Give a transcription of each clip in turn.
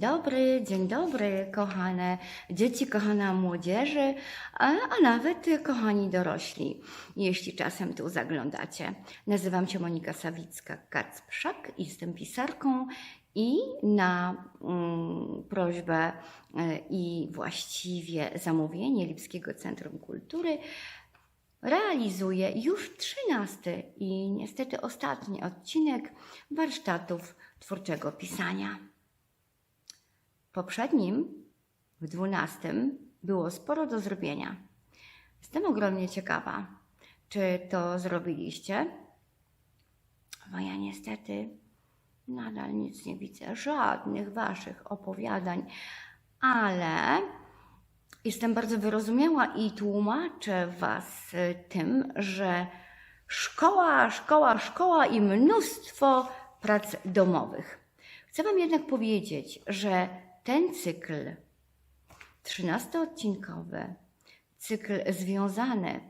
Dzień dobry, dzień dobry, kochane dzieci, kochana młodzieży, a, a nawet kochani dorośli, jeśli czasem tu zaglądacie. Nazywam się Monika Sawicka-Kacprzak, jestem pisarką i na mm, prośbę e, i właściwie zamówienie Lipskiego Centrum Kultury realizuję już trzynasty i niestety ostatni odcinek warsztatów twórczego pisania. Poprzednim, w dwunastym, było sporo do zrobienia. Jestem ogromnie ciekawa, czy to zrobiliście. Bo ja niestety nadal nic nie widzę, żadnych waszych opowiadań, ale jestem bardzo wyrozumiała i tłumaczę was tym, że szkoła, szkoła, szkoła i mnóstwo prac domowych. Chcę Wam jednak powiedzieć, że ten cykl 13-odcinkowy, cykl związany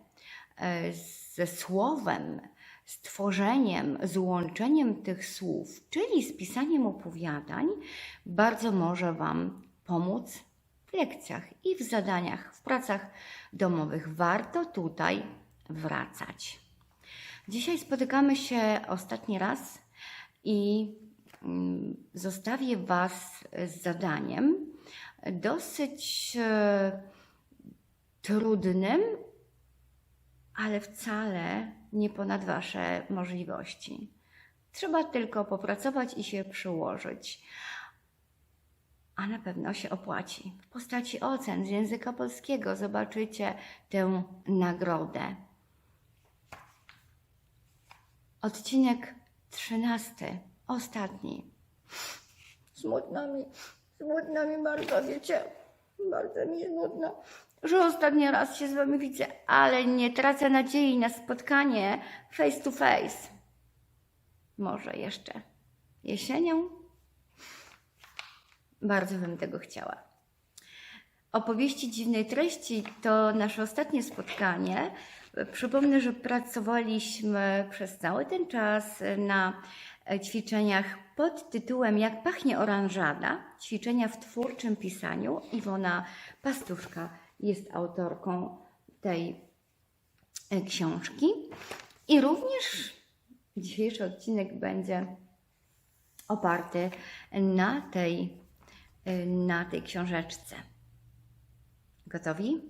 e, ze słowem, z tworzeniem, z łączeniem tych słów, czyli z pisaniem opowiadań, bardzo może Wam pomóc w lekcjach i w zadaniach, w pracach domowych. Warto tutaj wracać. Dzisiaj spotykamy się ostatni raz i zostawię Was z zadaniem dosyć e, trudnym, ale wcale nie ponad Wasze możliwości. Trzeba tylko popracować i się przyłożyć. A na pewno się opłaci. W postaci ocen z języka polskiego zobaczycie tę nagrodę. Odcinek trzynasty, ostatni. Smutno mi, smutno mi bardzo, wiecie, bardzo mi smutno, że ostatni raz się z wami widzę, ale nie tracę nadziei na spotkanie face to face. Może jeszcze jesienią? Bardzo bym tego chciała. Opowieści dziwnej treści to nasze ostatnie spotkanie. Przypomnę, że pracowaliśmy przez cały ten czas na ćwiczeniach pod tytułem Jak pachnie oranżada. Ćwiczenia w twórczym pisaniu. Iwona Pastuszka jest autorką tej książki. I również dzisiejszy odcinek będzie oparty na tej, na tej książeczce. Gotowi?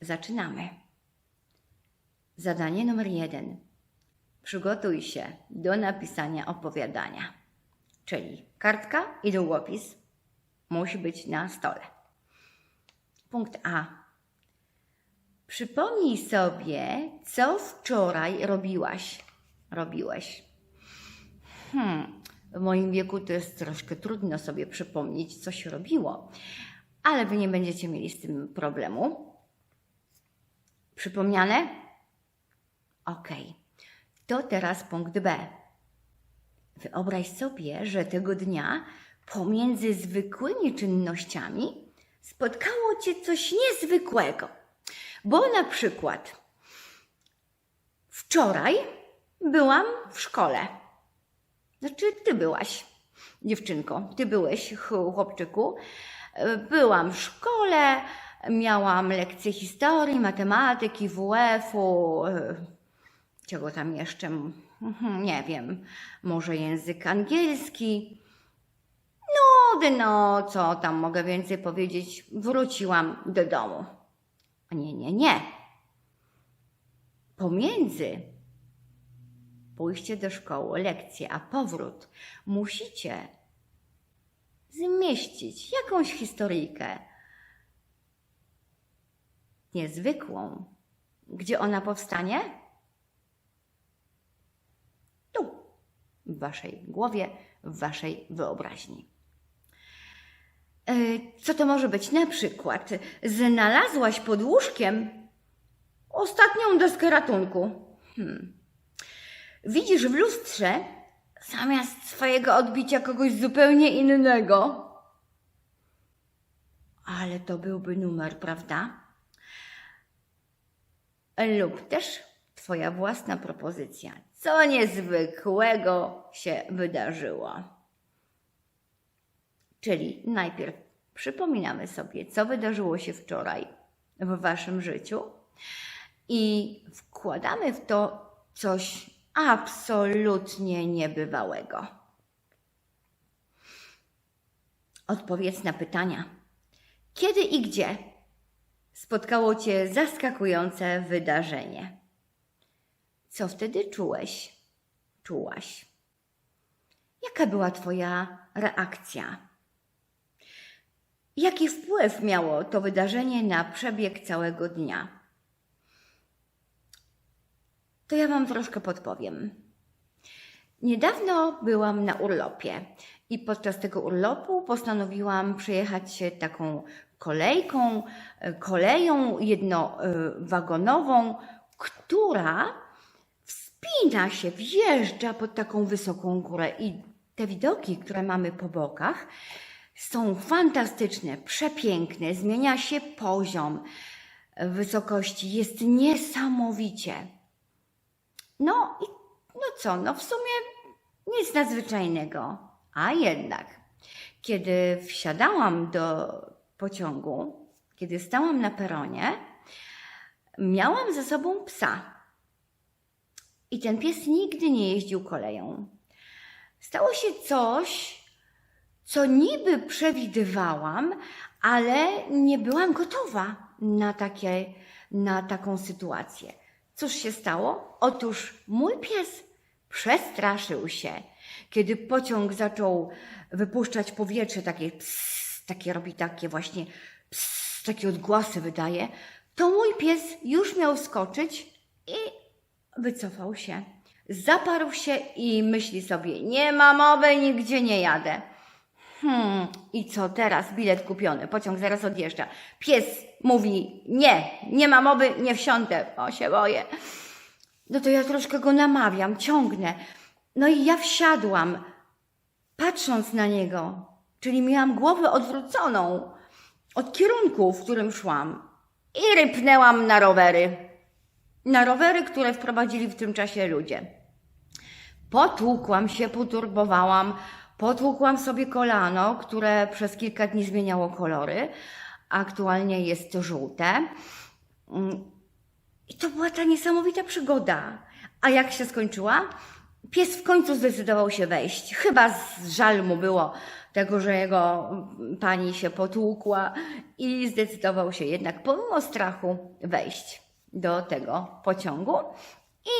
Zaczynamy. Zadanie numer jeden. Przygotuj się do napisania opowiadania. Czyli kartka i długopis musi być na stole. Punkt A. Przypomnij sobie, co wczoraj robiłaś. Robiłeś. Hmm, w moim wieku to jest troszkę trudno sobie przypomnieć, co się robiło, ale wy nie będziecie mieli z tym problemu. Przypomniane? Ok. To teraz punkt B. Wyobraź sobie, że tego dnia pomiędzy zwykłymi czynnościami spotkało cię coś niezwykłego. Bo na przykład wczoraj byłam w szkole. Znaczy, ty byłaś, dziewczynko, ty byłeś, chłopczyku. Byłam w szkole, miałam lekcje historii, matematyki, WF-u, czego tam jeszcze, Mhm, nie wiem, może język angielski. No, no, co tam mogę więcej powiedzieć? Wróciłam do domu. Nie, nie, nie. Pomiędzy pójście do szkoły, lekcje, a powrót musicie zmieścić jakąś historyjkę niezwykłą. Gdzie ona powstanie? Tu, w waszej głowie, w waszej wyobraźni. E, Co to może być? Na przykład, znalazłaś pod łóżkiem ostatnią deskę ratunku. Hmm. Widzisz w lustrze zamiast swojego odbicia kogoś zupełnie innego. Ale to byłby numer, prawda? Lub też Twoja własna propozycja. Co niezwykłego się wydarzyło? Czyli najpierw przypominamy sobie, co wydarzyło się wczoraj w Waszym życiu i wkładamy w to coś absolutnie niebywałego. Odpowiedz na pytania. Kiedy i gdzie spotkało Cię zaskakujące wydarzenie? Co wtedy czułeś? Czułaś? Jaka była Twoja reakcja? Jaki wpływ miało to wydarzenie na przebieg całego dnia? To ja Wam troszkę podpowiem. Niedawno byłam na urlopie i podczas tego urlopu postanowiłam przejechać się taką kolejką, e, koleją jednowagonową, która wspina się, wjeżdża pod taką wysoką górę i te widoki, które mamy po bokach, są fantastyczne, przepiękne, zmienia się poziom wysokości, jest niesamowicie. No i no co, no w sumie nic nadzwyczajnego. A jednak, kiedy wsiadałam do pociągu, kiedy stałam na peronie, miałam ze sobą psa. I ten pies nigdy nie jeździł koleją. Stało się coś, co niby przewidywałam, ale nie byłam gotowa na, takie, na taką sytuację. Cóż się stało? Otóż mój pies przestraszył się, kiedy pociąg zaczął wypuszczać powietrze, takie ps, takie robi takie właśnie takie odgłosy wydaje, to mój pies już miał skoczyć i wycofał się. Zaparł się i myśli sobie, nie ma mowy, nigdzie nie jadę. Hmm, i co teraz? Bilet kupiony, pociąg zaraz odjeżdża. Pies mówi, nie, nie ma mowy, nie wsiądę, o się boję. No to ja troszkę go namawiam, ciągnę. No i ja wsiadłam, patrząc na niego, czyli miałam głowę odwróconą od kierunku, w którym szłam i rypnęłam na rowery. Na rowery, które wprowadzili w tym czasie ludzie. Potłukłam się, poturbowałam, potłukłam sobie kolano, które przez kilka dni zmieniało kolory. Aktualnie jest to żółte. Mm, I to była ta niesamowita przygoda. A jak się skończyła? Pies w końcu zdecydował się wejść. Chyba z żal mu było tego, że jego pani się potłukła i zdecydował się jednak pomimo strachu wejść do tego pociągu i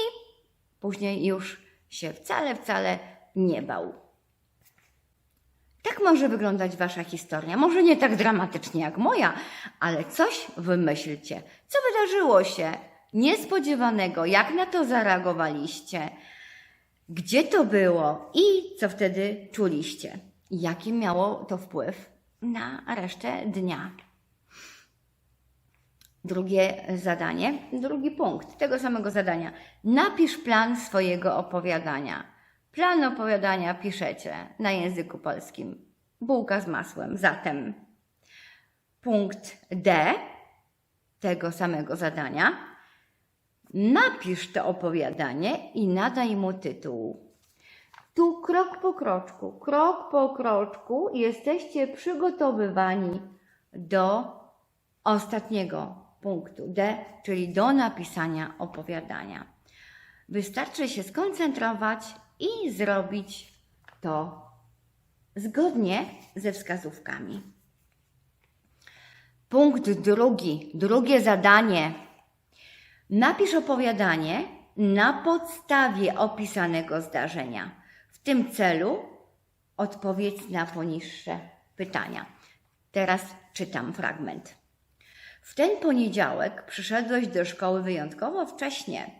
później już się wcale, wcale nie bał. Tak może wyglądać wasza historia. Może nie tak dramatycznie jak moja, ale coś wymyślcie. Co wydarzyło się niespodziewanego? Jak na to zareagowaliście? Gdzie to było i co wtedy czuliście? Jaki miało to wpływ na resztę dnia? Drugie zadanie, drugi punkt tego samego zadania. Napisz plan swojego opowiadania. Plan opowiadania piszecie na języku polskim. Bułka z masłem. Zatem punkt D tego samego zadania. Napisz to opowiadanie i nadaj mu tytuł. Tu krok po kroczku, krok po kroczku jesteście przygotowywani do ostatniego punktu D, czyli do napisania opowiadania. Wystarczy się skoncentrować i zrobić to zgodnie ze wskazówkami. Punkt drugi, drugie zadanie. Napisz opowiadanie na podstawie opisanego zdarzenia. W tym celu odpowiedz na poniższe pytania. Teraz czytam fragment. W ten poniedziałek przyszedłeś do szkoły wyjątkowo wcześnie.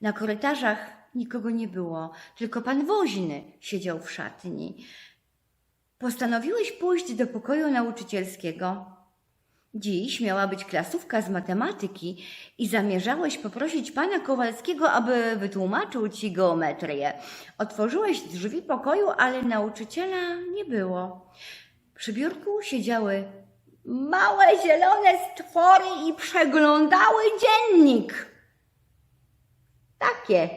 Na korytarzach nikogo nie było, tylko pan woźny siedział w szatni. Postanowiłeś pójść do pokoju nauczycielskiego. Dziś miała być klasówka z matematyki i zamierzałeś poprosić pana Kowalskiego, aby wytłumaczył ci geometrię. Otworzyłeś drzwi pokoju, ale nauczyciela nie było. Przy biurku siedziały małe zielone stwory i przeglądały dziennik. Takie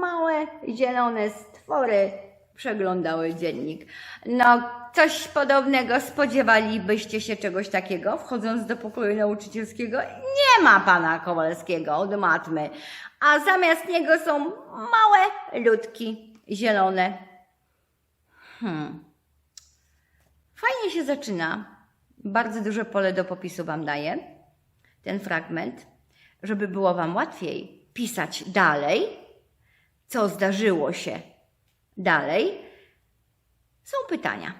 małe zielone stwory przeglądały dziennik. No, coś podobnego spodziewalibyście się czegoś takiego, wchodząc do pokoju nauczycielskiego? Nie ma pana Kowalskiego od matmy, a zamiast niego są małe ludki zielone. Hmm. Fajnie się zaczyna. Bardzo duże pole do popisu Wam daję ten fragment, żeby było Wam łatwiej pisać dalej, co zdarzyło się dalej. Są pytania.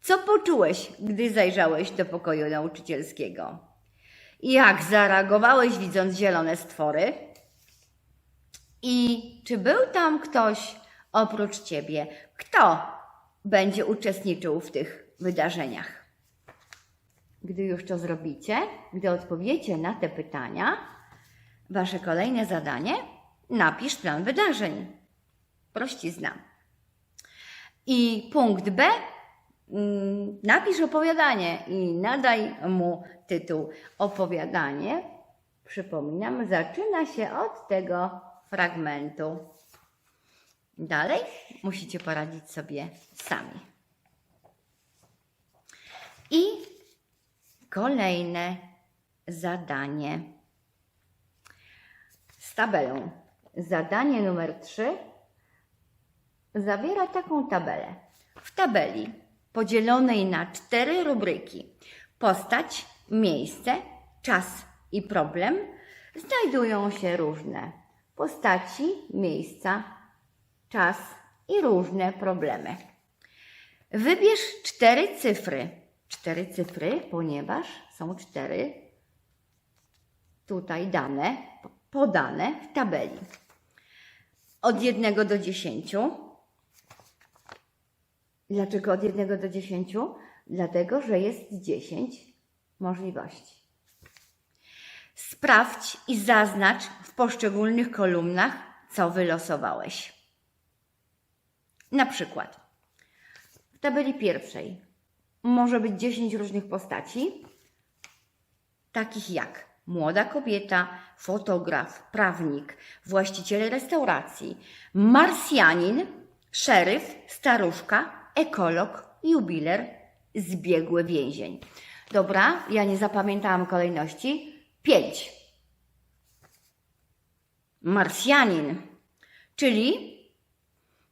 Co poczułeś, gdy zajrzałeś do pokoju nauczycielskiego? Jak zareagowałeś, widząc zielone stwory? I czy był tam ktoś oprócz ciebie? Kto będzie uczestniczył w tych wydarzeniach? Gdy już to zrobicie, gdy odpowiecie na te pytania, wasze kolejne zadanie napisz plan wydarzeń. Prościzna. I punkt B mm, napisz opowiadanie i nadaj mu tytuł opowiadanie. Przypominam, zaczyna się od tego fragmentu. Dalej musicie poradzić sobie sami. I kolejne zadanie tabelą. Zadanie numer 3 zawiera taką tabelę. W tabeli podzielonej na cztery rubryki postać, miejsce, czas i problem znajdują się różne postaci, miejsca, czas i różne problemy. Wybierz cztery cyfry. Cztery cyfry, ponieważ są cztery tutaj dane, podane w tabeli. Od jednego do dziesięciu. Dlaczego od jednego do dziesięciu? Dlatego, że jest dziesięć możliwości. Sprawdź i zaznacz w poszczególnych kolumnach, co wylosowałeś. Na przykład w tabeli pierwszej może być 10 różnych postaci, takich jak młoda kobieta, fotograf, prawnik, właściciel restauracji, marsjanin, szeryf, staruszka, ekolog, jubiler, zbiegły więzień. Dobra, ja nie zapamiętałam kolejności. 5. Marsjanin, czyli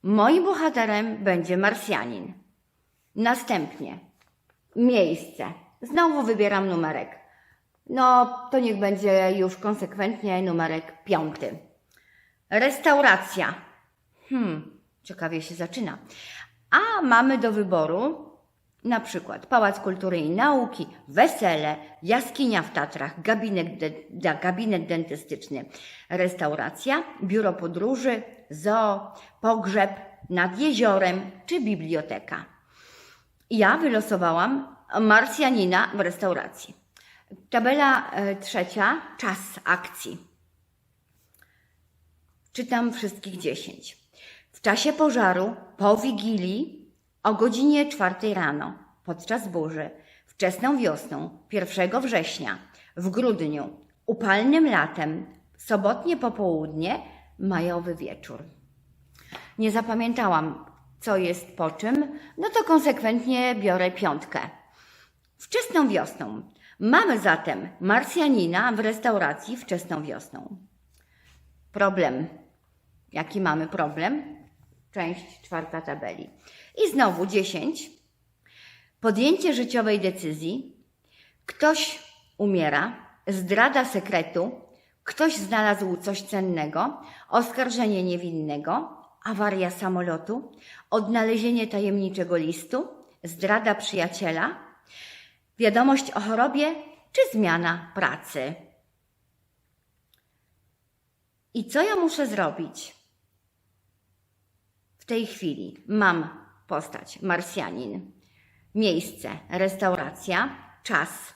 moim bohaterem będzie Marsjanin. Następnie miejsce. Znowu wybieram numerek. No, to niech będzie już konsekwentnie numerek piąty. Restauracja. Hmm, ciekawie się zaczyna. A mamy do wyboru na przykład Pałac Kultury i Nauki, wesele, jaskinia w Tatrach, gabinet, de, gabinet dentystyczny, restauracja, biuro podróży, zoo, pogrzeb nad jeziorem czy biblioteka. Ja wylosowałam Marsjanina w restauracji. Tabela e, trzecia, czas akcji. Czytam wszystkich dziesięć. W czasie pożaru, po wigilii, o godzinie czwartej rano, podczas burzy, wczesną wiosną, 1 września, w grudniu, upalnym latem, sobotnie popołudnie, majowy wieczór. Nie zapamiętałam, co jest po czym, no to konsekwentnie biorę piątkę. Wczesną wiosną. Mamy zatem Marsjanina w restauracji wczesną wiosną. Problem. Jaki mamy problem? Część czwarta tabeli. I znowu 10. Podjęcie życiowej decyzji. Ktoś umiera, zdrada sekretu, ktoś znalazł coś cennego, oskarżenie niewinnego, awaria samolotu, odnalezienie tajemniczego listu, zdrada przyjaciela, wiadomość o chorobie czy zmiana pracy. I co ja muszę zrobić? W tej chwili mam postać Marsjanin, miejsce restauracja, czas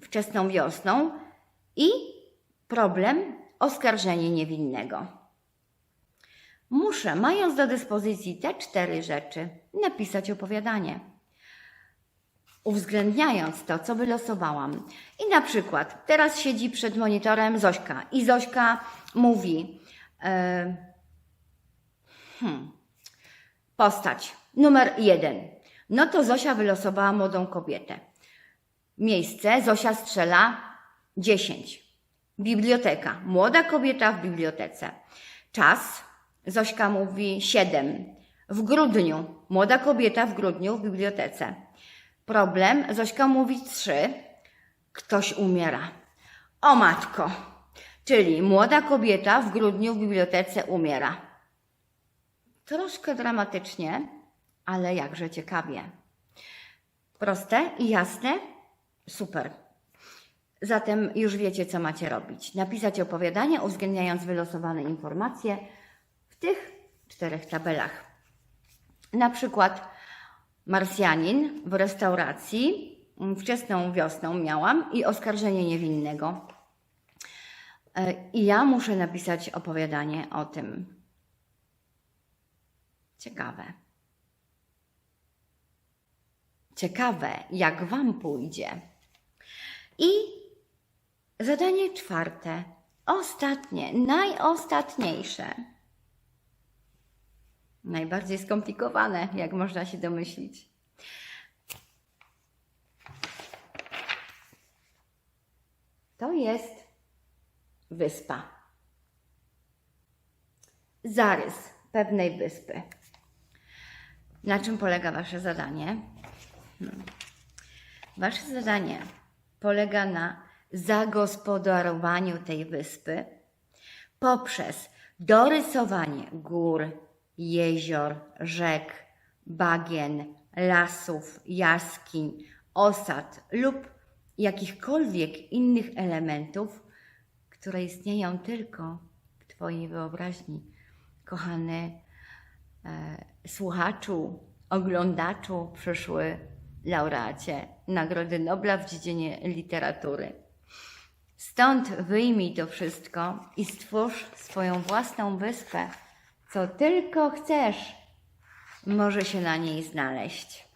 wczesną wiosną i problem oskarżenie niewinnego. Muszę, mając do dyspozycji te cztery rzeczy, napisać opowiadanie. Uwzględniając to, co wylosowałam. I na przykład teraz siedzi przed monitorem Zośka i Zośka mówi: e, hmm, Postać numer jeden. No to Zosia wylosowała młodą kobietę. Miejsce Zosia strzela 10. Biblioteka. Młoda kobieta w bibliotece. Czas Zośka mówi 7. W grudniu. Młoda kobieta w grudniu w bibliotece. Problem Zośka mówi 3. Ktoś umiera. O matko. Czyli młoda kobieta w grudniu w bibliotece umiera. Troszkę dramatycznie, ale jakże ciekawie. Proste i jasne? Super. Zatem już wiecie, co macie robić. Napisać opowiadanie, uwzględniając wylosowane informacje w tych czterech tabelach. Na przykład Marsjanin w restauracji mm, wczesną wiosną miałam i oskarżenie niewinnego. E, I ja muszę napisać opowiadanie o tym. Ciekawe. Ciekawe, jak Wam pójdzie. I zadanie czwarte, ostatnie, najostatniejsze. Najbardziej skomplikowane, jak można się domyślić. To jest wyspa. Zarys pewnej wyspy. Na czym polega Wasze zadanie? Wasze zadanie polega na zagospodarowaniu tej wyspy poprzez dorysowanie gór, jezior, rzek, bagien, lasów, jaskiń, osad lub jakichkolwiek innych elementów, które istnieją tylko w Twojej wyobraźni, kochany e, słuchaczu, oglądaczu, przyszły laureacie Nagrody Nobla w dziedzinie literatury. Stąd wyjmij to wszystko i stwórz swoją własną wyspę. Co tylko chcesz, może się na niej znaleźć.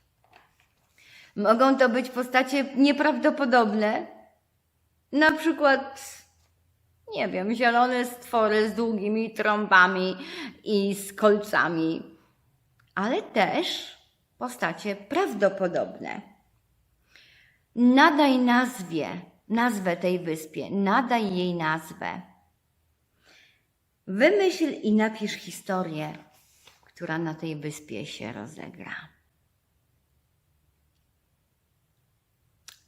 Mogą to być postacie nieprawdopodobne, na przykład, nie wiem, zielone stwory z długimi trąbami i z kolcami, ale też postacie prawdopodobne. Nadaj nazwie, nazwę tej wyspie, nadaj jej nazwę. Wymyśl i napisz historię, która na tej wyspie się rozegra.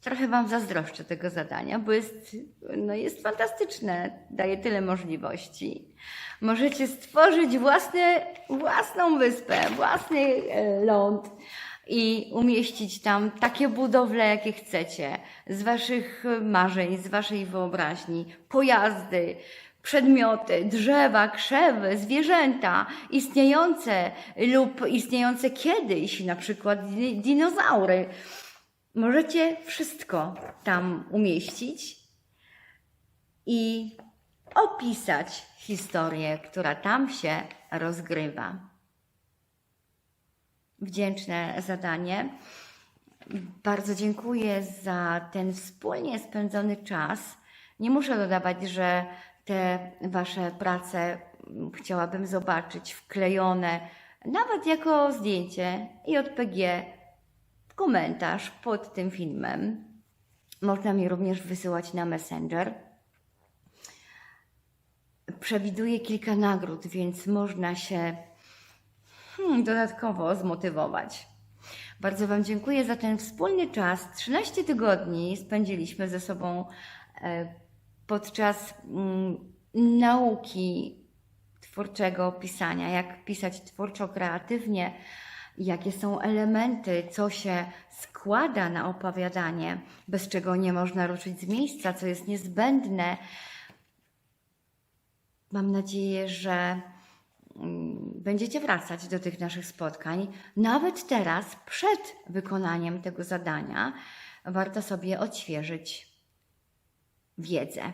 Trochę Wam zazdroszczę tego zadania, bo jest, no jest fantastyczne, daje tyle możliwości. Możecie stworzyć własne, własną wyspę, własny e, ląd i umieścić tam takie budowle, jakie chcecie, z Waszych marzeń, z Waszej wyobraźni, pojazdy, przedmioty, drzewa, krzewy, zwierzęta istniejące lub istniejące kiedyś, na przykład di- dinozaury. Możecie wszystko tam umieścić i opisać historię, która tam się rozgrywa. Wdzięczne zadanie. Bardzo dziękuję za ten wspólnie spędzony czas. Nie muszę dodawać, że te Wasze prace chciałabym zobaczyć wklejone, nawet jako zdjęcie JPG komentarz pod tym filmem. Można mi również wysyłać na Messenger. Przewiduję kilka nagród, więc można się hmm, dodatkowo zmotywować. Bardzo Wam dziękuję za ten wspólny czas. 13 tygodni spędziliśmy ze sobą e, podczas mm, nauki twórczego pisania, jak pisać twórczo, kreatywnie, jakie są elementy, co się składa na opowiadanie, bez czego nie można ruszyć z miejsca, co jest niezbędne. Mam nadzieję, że mm, będziecie wracać do tych naszych spotkań. Nawet teraz, przed wykonaniem tego zadania, warto sobie odświeżyć wiedzę.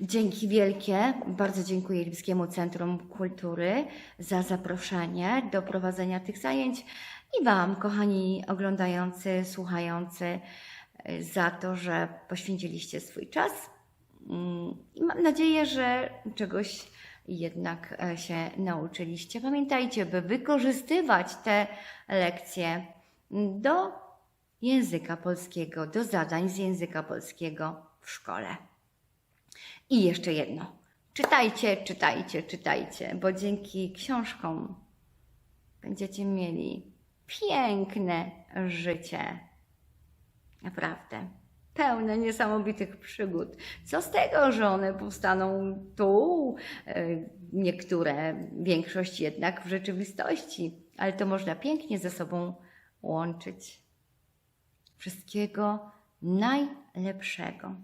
Dzięki wielkie. Bardzo dziękuję Lipskiemu Centrum Kultury za zaproszenie do prowadzenia tych zajęć i Wam, kochani oglądający, słuchający, za to, że poświęciliście swój czas. I mam nadzieję, że czegoś jednak e, się nauczyliście. Pamiętajcie, by wykorzystywać te lekcje do języka polskiego, do zadań z języka polskiego w szkole. I jeszcze jedno. Czytajcie, czytajcie, czytajcie, bo dzięki książkom będziecie mieli piękne życie. Naprawdę. Pełne niesamowitych przygód. Co z tego, że one powstaną tu, e, niektóre, większość jednak w rzeczywistości, ale to można pięknie ze sobą łączyć. Wszystkiego najlepszego.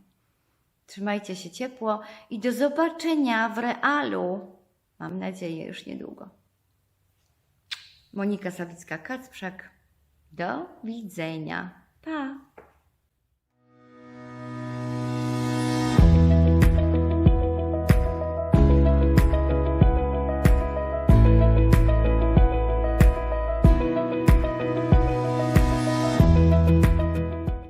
Trzymajcie się ciepło i do zobaczenia w realu. Mam nadzieję, już niedługo. Monika Sawicka-Kacprzak. Do widzenia.